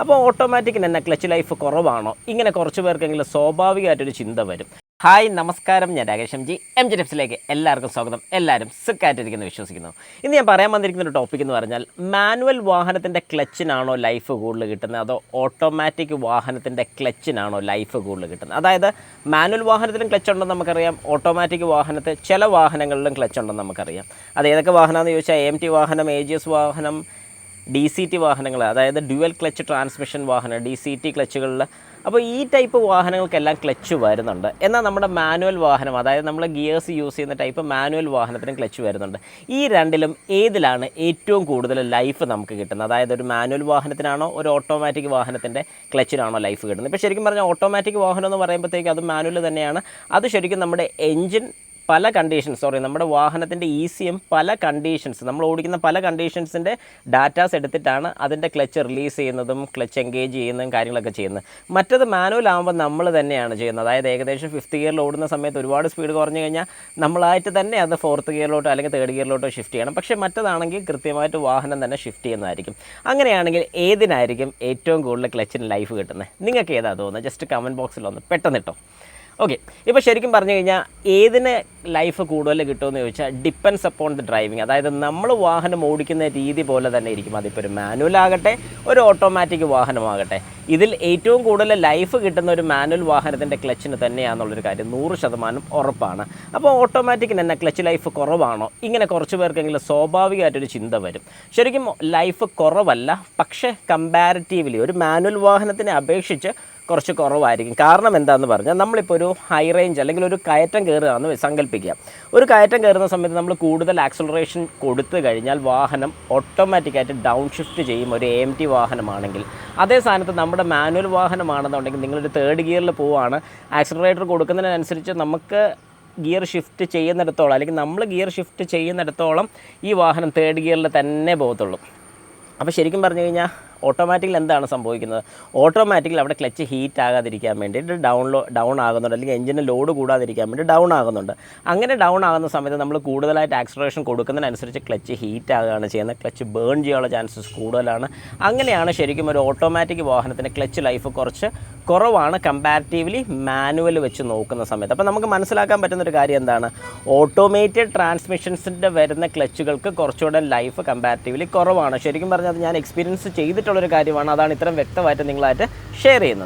അപ്പോൾ ഓട്ടോമാറ്റിക് തന്നെ clutch life കുറവാണോ? ഇങ്ങനെ കുറച്ച് പേർക്കെങ്കിലും സ്വാഭാവികമായിട്ടൊരു ചിന്ത വരും. ഹായ് നമസ്കാരം. ഞാൻ Rakesh M G. M G ടിപ്സിലേക്ക് എല്ലാവർക്കും സ്വാഗതം. എല്ലാവരും സുഖമായിട്ടിരിക്കുന്നു വിശ്വസിക്കുന്നു. ഇന്ന് ഞാൻ പറയാൻ വന്നിരിക്കുന്ന ഒരു ടോപ്പിക് എന്ന് പറഞ്ഞാൽ മാനുവൽ വാഹനത്തിന്റെ ക്ലച്ചിനാണോ ലൈഫ് കൂടുതൽ കിട്ടുന്നത്? അതോ ഓട്ടോമാറ്റിക് വാഹനത്തിന്റെ ക്ലച്ചിനാണോ ലൈഫ് കൂടുതൽ കിട്ടുന്നത്? അതായത് മാനുവൽ വാഹനത്തിലും ക്ലച്ച് ഉണ്ടെന്ന് നമുക്കറിയാം ഓട്ടോമാറ്റിക് വാഹനത്തെ ചില വാഹനങ്ങളിലും ക്ലച്ച് ഉണ്ടെന്ന് നമുക്കറിയാം. അത് ഏതൊക്കെ വാഹനമാണെന്ന് ചോദിച്ചാൽ എം ടി വാഹനം എ ജി എസ് വാഹനം ഡി സി ടി വാഹനങ്ങൾ അതായത് ഡ്യുവൽ ക്ലച്ച് ട്രാൻസ്മിഷൻ വാഹനം ഡി സി ടി ക്ലച്ചുകളിൽ അപ്പോൾ ഈ ടൈപ്പ് വാഹനങ്ങൾക്കെല്ലാം ക്ലച്ച് വരുന്നുണ്ട്. എന്നാൽ നമ്മുടെ മാനുവൽ വാഹനം അതായത് നമ്മൾ ഗിയേഴ്സ് യൂസ് ചെയ്യുന്ന ടൈപ്പ് മാനുവൽ വാഹനത്തിനും ക്ലച്ച് വരുന്നുണ്ട്. ഈ രണ്ടിലും ഏതിലാണ് ഏറ്റവും കൂടുതൽ ലൈഫ് നമുക്ക് കിട്ടുന്നത്? അതായത് ഒരു മാനുവൽ വാഹനത്തിനാണോ ഒരു ഓട്ടോമാറ്റിക് വാഹനത്തിന്റെ ക്ലച്ചിനാണോ ലൈഫ് കിട്ടുന്നത്? ഇപ്പോൾ ശരിക്കും പറഞ്ഞാൽ ഓട്ടോമാറ്റിക് വാഹനം എന്ന് പറയുമ്പോഴത്തേക്ക് അത് മാനുവൽ തന്നെയാണ്. അത് ശരിക്കും നമ്മുടെ എൻജിൻ പല കണ്ടീഷൻസ് സോറി നമ്മുടെ വാഹനത്തിന്റെ ഇ സി എം പല കണ്ടീഷൻസ് നമ്മൾ ഓടിക്കുന്ന പല കണ്ടീഷൻസിന്റെ ഡാറ്റാസ് എടുത്തിട്ടാണ് അതിന്റെ ക്ലച്ച് റിലീസ് ചെയ്യുന്നതും ക്ലച്ച് എൻഗേജ് ചെയ്യുന്നതും കാര്യങ്ങളൊക്കെ ചെയ്യുന്നത്. മറ്റത് മാനുവൽ ആകുമ്പോൾ നമ്മൾ തന്നെയാണ് ചെയ്യുന്നത്. അതായത് ഏകദേശം ഫിഫ്ത്ത് ഗിയറിൽ ഓടുന്ന സമയത്ത് ഒരുപാട് സ്പീഡ് കുറഞ്ഞു കഴിഞ്ഞാൽ നമ്മളായിട്ട് തന്നെ അത് ഫോർത്ത് ഗിയറിലോട്ടോ അല്ലെങ്കിൽ തേർഡ് ഗിയറിലോട്ടോ ഷിഫ്റ്റ് ചെയ്യണം. പക്ഷേ മറ്റതാണെങ്കിൽ കൃത്യമായിട്ട് വാഹനം തന്നെ ഷിഫ്റ്റ് ചെയ്യുന്നതായിരിക്കും. അങ്ങനെയാണെങ്കിൽ ഏതിനായിരിക്കും ഏറ്റവും കൂടുതൽ ക്ലച്ചിന് ലൈഫ് കിട്ടുന്നത്? നിങ്ങൾക്ക് ഏതാ തോന്നുന്നത്? ജസ്റ്റ് കമന്റ് ബോക്സിൽ ഒന്ന് പെട്ടെന്ന് ഇട്ടോ. ഓക്കെ ഇപ്പോൾ ശരിക്കും പറഞ്ഞു കഴിഞ്ഞാൽ ഏതിന് ലൈഫ് കൂടുതൽ കിട്ടുമെന്ന് ചോദിച്ചാൽ ഡിപ്പെൻസ് അപ്പോൺ ദി ഡ്രൈവിങ് അതായത് നമ്മൾ വാഹനം ഓടിക്കുന്ന രീതി പോലെ തന്നെ ഇരിക്കും. അതിപ്പോൾ ഒരു മാനുവൽ ആകട്ടെ ഒരു ഓട്ടോമാറ്റിക് വാഹനമാകട്ടെ. ഇതിൽ ഏറ്റവും കൂടുതൽ ലൈഫ് കിട്ടുന്ന ഒരു മാനുവൽ വാഹനത്തിന്റെ ക്ലച്ചിന് തന്നെയാണെന്നുള്ളൊരു കാര്യം നൂറ് ശതമാനം ഉറപ്പാണ്. അപ്പോൾ ഓട്ടോമാറ്റിക്കിന് തന്നെ ക്ലച്ച് ലൈഫ് കുറവാണോ? ഇങ്ങനെ കുറച്ച് പേർക്കെങ്കിലും സ്വാഭാവികമായിട്ടൊരു ചിന്ത വരും. ശരിക്കും ലൈഫ് കുറവല്ല പക്ഷേ കമ്പാരിറ്റീവ്ലി ഒരു മാനുവൽ വാഹനത്തിനെ അപേക്ഷിച്ച് കുറച്ച് കുറവായിരിക്കും. കാരണം എന്താണെന്ന് പറഞ്ഞാൽ നമ്മളിപ്പോൾ ഒരു ഹൈ റേഞ്ച് അല്ലെങ്കിൽ ഒരു കയറ്റം കയറുകയാണെന്ന് സങ്കല്പിക്കുക ഒരു കയറ്റം കയറുന്ന സമയത്ത് നമ്മൾ കൂടുതൽ ആക്സലറേഷൻ കൊടുത്തു കഴിഞ്ഞാൽ വാഹനം ഓട്ടോമാറ്റിക്കായിട്ട് ഡൗൺ ഷിഫ്റ്റ് ചെയ്യും. ഒരു എം ടി വാഹനമാണെങ്കിൽ. അതേ സ്ഥാനത്ത് നമ്മുടെ മാനുവൽ വാഹനമാണെന്നുണ്ടെങ്കിൽ നിങ്ങളൊരു തേർഡ് ഗിയറിൽ പോവുകയാണ് ആക്സലറേറ്റർ കൊടുക്കുന്നതിനനുസരിച്ച് നമുക്ക് ഗിയർ ഷിഫ്റ്റ് ചെയ്യുന്നിടത്തോളം അല്ലെങ്കിൽ നമ്മൾ ഗിയർ ഷിഫ്റ്റ് ചെയ്യുന്നിടത്തോളം ഈ വാഹനം തേർഡ് ഗിയറിൽ തന്നെ പോകത്തുള്ളൂ. അപ്പോൾ ശരിക്കും പറഞ്ഞു കഴിഞ്ഞാൽ ഓട്ടോമാറ്റിക്കിൽ എന്താണ് സംഭവിക്കുന്നത്? ഓട്ടോമാറ്റിക്കിൽ അവിടെ ക്ലച്ച് ഹീറ്റ് ആകാതിരിക്കാൻ വേണ്ടിയിട്ട് ഡൗൺ ഡൗൺ ആകുന്നുണ്ട്. അല്ലെങ്കിൽ എഞ്ചിന് ലോഡ് കൂടാതിരിക്കാൻ വേണ്ടി ഡൗൺ ആകുന്നുണ്ട്. അങ്ങനെ ഡൗൺ ആകുന്ന സമയത്ത് നമ്മൾ കൂടുതലായിട്ട് ആക്സലറേഷൻ കൊടുക്കുന്നതിനനുസരിച്ച് ക്ലച്ച് ഹീറ്റ് ആകുകയാണ് ചെയ്യുന്നത്. ക്ലച്ച് ബേൺ ചെയ്യാനുള്ള ചാൻസസ് കൂടുതലാണ്. അങ്ങനെയാണ് ശരിക്കും ഒരു ഓട്ടോമാറ്റിക് വാഹനത്തിന്റെ ക്ലച്ച് ലൈഫ് കുറച്ച് കുറവാണ് കമ്പാരിറ്റീവ്ലി മാനുവൽ വെച്ച് നോക്കുന്ന സമയത്ത്. അപ്പോൾ നമുക്ക് മനസ്സിലാക്കാൻ പറ്റുന്ന ഒരു കാര്യം എന്താണ്? ഓട്ടോമേറ്റഡ് ട്രാൻസ്മിഷൻസിന്റെ വരുന്ന ക്ലച്ചുകൾക്ക് കുറച്ചുകൂടെ ലൈഫ് കമ്പാരിറ്റീവ്ലി കുറവാണ്. ശരിക്കും പറഞ്ഞാൽ ഞാൻ എക്സ്പീരിയൻസ് ചെയ്തിട്ടുള്ളൊരു കാര്യമാണ്. അതാണ് ഇത്രയും വ്യക്തമായിട്ട് നിങ്ങളായിട്ട് ഷെയർ ചെയ്യുന്നത്.